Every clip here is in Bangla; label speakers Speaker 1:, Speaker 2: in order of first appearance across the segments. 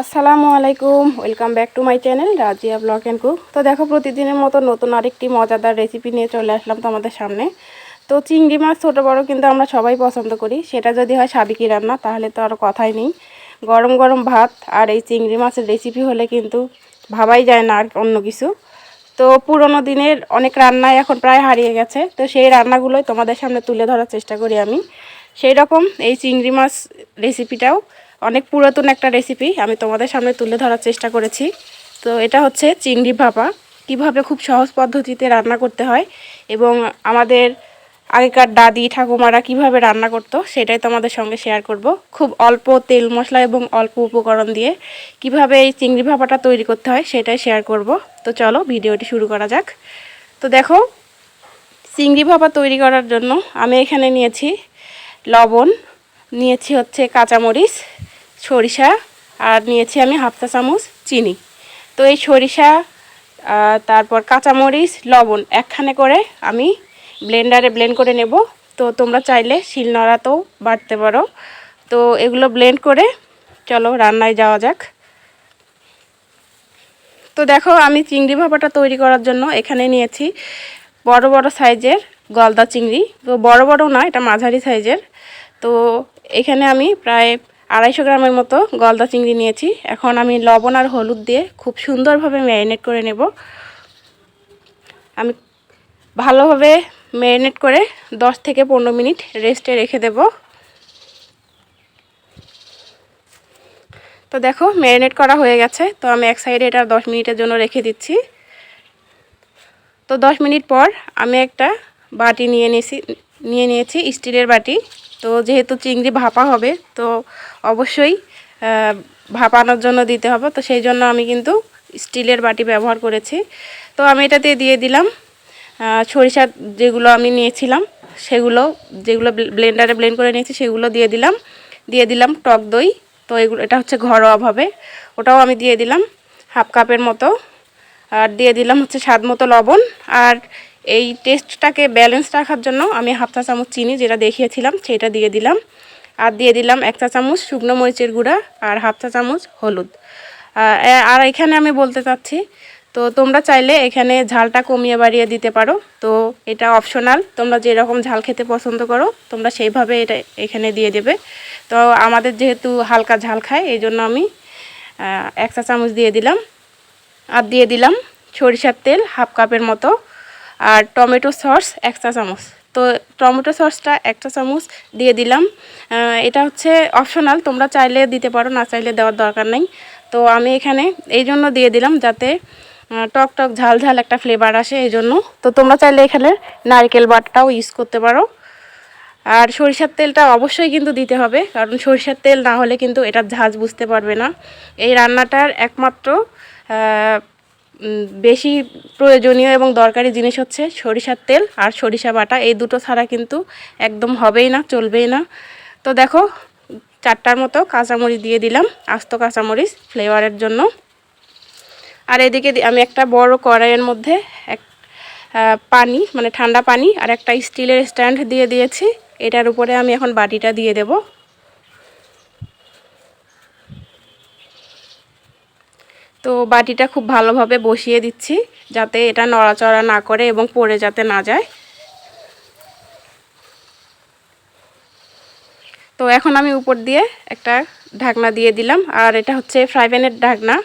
Speaker 1: আসসালামু আলাইকুম welcome back to my channel Razia blog and cook তো দেখো, প্রতিদিনের মতো নতুন আরেকটি মজাদার রেসিপি নিয়ে চলে আসলাম তোমাদের সামনে। তো চিংড়ি মাছ ছোটো বড়ো কিন্তু আমরা সবাই পছন্দ করি। সেটা যদি হয় সাবিকি রান্না, তাহলে তো আর কথাই নেই। গরম গরম ভাত আর এই চিংড়ি মাছের রেসিপি হলে কিন্তু ভাবাই যায় না আর অন্য কিছু। তো পুরোনো দিনের অনেক রান্নাই এখন প্রায় হারিয়ে গেছে। তো সেই রান্নাগুলোই তোমাদের সামনে তুলে ধরার চেষ্টা করি আমি। সেই রকম এই চিংড়ি মাছ রেসিপিটাও অনেক পুরাতন একটা রেসিপি আমি তোমাদের সামনে তুলে ধরার চেষ্টা করেছি। তো এটা হচ্ছে চিংড়ি ভাপা। কীভাবে খুব সহজ পদ্ধতিতে রান্না করতে হয় এবং আমাদের আগেকার দাদি, ঠাকুমারা কীভাবে রান্না করতো সেটাই তোমাদের সঙ্গে শেয়ার করব। খুব অল্প তেল মশলা এবং অল্প উপকরণ দিয়ে কীভাবে এই চিংড়ি ভাপাটা তৈরি করতে হয় সেটাই শেয়ার করব। তো চলো ভিডিওটি শুরু করা যাক। তো দেখো, চিংড়ি ভাপা তৈরি করার জন্য আমি এখানে নিয়েছি লবণ, নিয়েছি হচ্ছে কাঁচামরিচ সরিষা আর নিয়েছি আমি হাফ চা চামচ চিনি। তো এই সরিষা তারপর কাঁচামরিচ, লবণ একখানে করে আমি ব্লেন্ডারে ব্লেন্ড করে নেব। তো তোমরা চাইলে শিলনোড়াতেও বাটতে পারো। তো এগুলো ব্লেন্ড করে চলো রান্নায় যাওয়া যাক। তো দেখো আমি চিংড়ি ভাপাটা তৈরি করার জন্য এখানে নিয়েছি বড় বড় সাইজের গলদা চিংড়ি। তো বড় বড় না, এটা মাঝারি সাইজের। তো এখানে আমি প্রায় আড়াইশো গ্রামের মতো গলদা চিংড়ি নিয়েছি। এখন আমি লবণ আর হলুদ দিয়ে খুব সুন্দরভাবে ম্যারিনেট করে নেব। আমি ভালোভাবে ম্যারিনেট করে 10 থেকে পনেরো মিনিট রেস্টে রেখে দেব। তো দেখো, ম্যারিনেট করা হয়ে গেছে। তো আমি এক সাইডে এটা 10 মিনিটের জন্য রেখে দিচ্ছি। তো 10 মিনিট পর আমি একটা বাটি নিয়ে নিয়েছি নিয়ে নিয়েছি স্টিলের বাটি। তো যেহেতু চিংড়ি ভাপা হবে, তো অবশ্যই ভাপানোর জন্য দিতে হবে। তো সেই জন্য আমি কিন্তু স্টিলের বাটি ব্যবহার করেছি। তো আমি এটাতে দিয়ে দিলাম সরিষা যেগুলো আমি নিয়েছিলাম, সেগুলো, যেগুলো ব্লেন্ডারে ব্লেন্ড করে নিয়েছি, সেগুলো দিয়ে দিলাম। দিয়ে দিলাম টক দই। তো এগুলো এটা হচ্ছে ঘরোয়াভাবে ওটাও আমি দিয়ে দিলাম হাফ কাপের মতো। আর দিয়ে দিলাম হচ্ছে স্বাদ মতো লবণ। আর এই টেস্টটাকে ব্যালেন্স রাখার জন্য আমি হাফ চা চামচ চিনি যেটা দেখিয়েছিলাম, সেটা দিয়ে দিলাম। আর দিয়ে দিলাম এক চা চামচ শুকনো মরিচের গুঁড়া আর হাফ চা চামচ হলুদ। আর এখানে আমি বলতে চাচ্ছি, তো তোমরা চাইলে এখানে ঝালটা কমিয়ে বাড়িয়ে দিতে পারো। তো এটা অপশনাল তোমরা যেরকম ঝাল খেতে পছন্দ করো, তোমরা সেইভাবে এটা এখানে দিয়ে দেবে। তো আমাদের যেহেতু হালকা ঝাল খায়, এই জন্য আমি এক চা চামচ দিয়ে দিলাম। আর দিয়ে দিলাম সরিষার তেল হাফ কাপের মতো। আর টমেটো সস এক চা চামচ। তো টমেটো সসটা একটা চামচ দিয়ে দিলাম। এটা হচ্ছে অপশনাল তোমরা চাইলে দিতে পারো, না চাইলে দেওয়ার দরকার নেই। তো আমি এখানে এই জন্য দিয়ে দিলাম যাতে টক টক ঝাল ঝাল একটা ফ্লেভার আসে এই জন্য। তো তোমরা চাইলে এখানে নারকেল বাটটাও ইউজ করতে পারো। আর সরিষার তেলটা অবশ্যই কিন্তু দিতে হবে, কারণ সরিষার তেল না হলে কিন্তু এটার ঝাঁজ বুঝতে পারবে না। এই রান্নাটার একমাত্র বেশি প্রয়োজনীয় এবং দরকারি জিনিস হচ্ছে সরিষার তেল আর সরিষা বাটা। এই দুটো ছাড়া কিন্তু একদম হবেই না, চলবেই না। তো দেখো, চারটার মতো কাঁচামরিচ দিয়ে দিলাম, আস্ত কাঁচামরিচ ফ্লেভারের জন্য। আর এদিকে আমি একটা বড় কড়াইয়ের মধ্যে এক পানি মানে ঠান্ডা পানি আর একটা স্টিলের স্ট্যান্ড দিয়ে দিয়েছি। এটার উপরে আমি এখন বাটিটা দিয়ে দেব। তো বাটিটা খুব ভালোভাবে বসিয়ে দিচ্ছি যাতে এটা নড়াচড়া না করে এবং পড়ে যাতে না যায়। তো এখন আমি উপর দিয়ে একটা ঢাকনা দিয়ে দিলাম, আর এটা হচ্ছে ফ্রাই প্যানের ঢাকনা।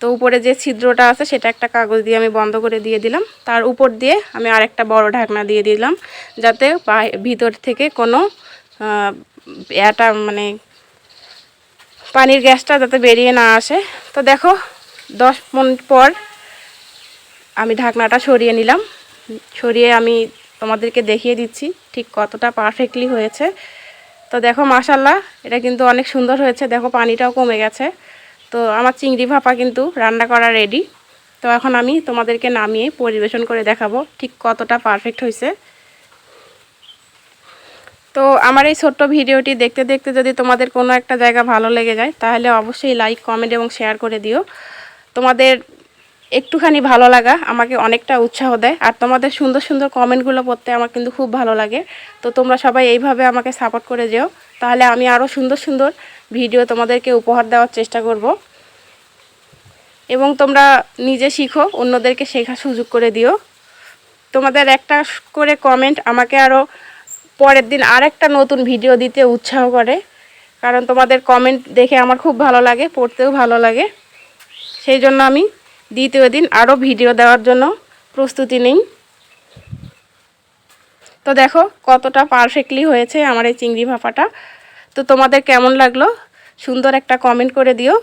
Speaker 1: তো উপরে যে ছিদ্রটা আছে সেটা একটা কাগজ দিয়ে আমি বন্ধ করে দিয়ে দিলাম। তার উপর দিয়ে আমি আরেকটা বড় ঢাকনা দিয়ে দিলাম, যাতে ভিতর থেকে কোনো এটা মানে পানির গ্যাসটা যাতে বেরিয়ে না আসে। তো দেখো দশ মিনিট পর আমি ঢাকনাটা সরিয়ে নিলাম। সরিয়ে আমি তোমাদেরকে দেখিয়ে দিচ্ছি ঠিক কতটা পারফেক্টলি হয়েছে। তো দেখো মাসাল্লাহ এটা কিন্তু অনেক সুন্দর হয়েছে। দেখো, পানিটাও কমে গেছে। তো আমার চিংড়ি ভাপা কিন্তু রান্না করা রেডি তো এখন আমি তোমাদেরকে নামিয়ে পরিবেশন করে দেখাবো ঠিক কতটা পারফেক্ট হয়েছে। তো আমার এই ছোট্ট ভিডিওটি দেখতে দেখতে যদি তোমাদের কোনো একটা জায়গা ভালো লেগে যায়, তাহলে অবশ্যই লাইক কমেন্ট এবং শেয়ার করে দিও। তোমাদের একটুখানি ভালো লাগা, আমাকে অনেকটা উৎসাহ দেয়। আর তোমাদের সুন্দর সুন্দর কমেন্টগুলো পড়তে আমার কিন্তু খুব ভালো লাগে। তো তোমরা সবাই এইভাবে আমাকে সাপোর্ট করে যেও। তাহলে আমি আরও সুন্দর সুন্দর ভিডিও তোমাদেরকে উপহার দেওয়ার চেষ্টা করব। এবং তোমরা নিজে শিখো, অন্যদেরকে শেখার সুযোগ করে দিও। তোমাদের একটা করে কমেন্ট আমাকে আরও পরের দিন আরেকটা নতুন ভিডিও দিতে উৎসাহ করে। কারণ তোমাদের কমেন্ট দেখে আমার খুব ভালো লাগে, পড়তেও ভালো লাগে। সেই জন্য আমি দ্বিতীয় দিন আরও ভিডিও দেওয়ার জন্য প্রস্তুতি নিই। তো দেখো কতটা পারফেক্টলি হয়েছে আমার এই চিংড়ি ভাপাটা। তো তোমাদের কেমন লাগল? সুন্দর একটা কমেন্ট করে দিও।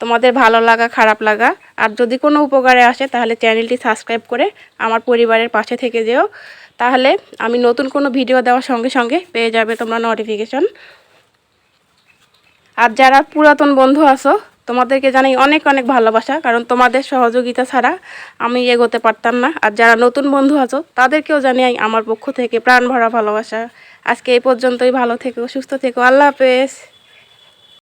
Speaker 1: তোমাদের ভালো লাগা, খারাপ লাগা? আর যদি কোনো উপকারে আসে তাহলে চ্যানেলটি সাবস্ক্রাইব করে আমার পরিবারের পাশে থেকে যেও। তাহলে আমি নতুন কোনো ভিডিও দেওয়ার সঙ্গে সঙ্গে পেয়ে যাবে তোমরা নোটিফিকেশন আর যারা পুরাতন বন্ধু আছো তোমাদেরকে জানাই অনেক অনেক ভালোবাসা, কারণ তোমাদের সহযোগিতা ছাড়া আমি এগোতে পারতাম না। আর যারা নতুন বন্ধু আছো, তাদেরকেও জানাই আমার পক্ষ থেকে প্রাণ ভরা ভালোবাসা। আজকে এই পর্যন্তই, ভালো থেকো, সুস্থ থেকো, আল্লাহ হাফেজ।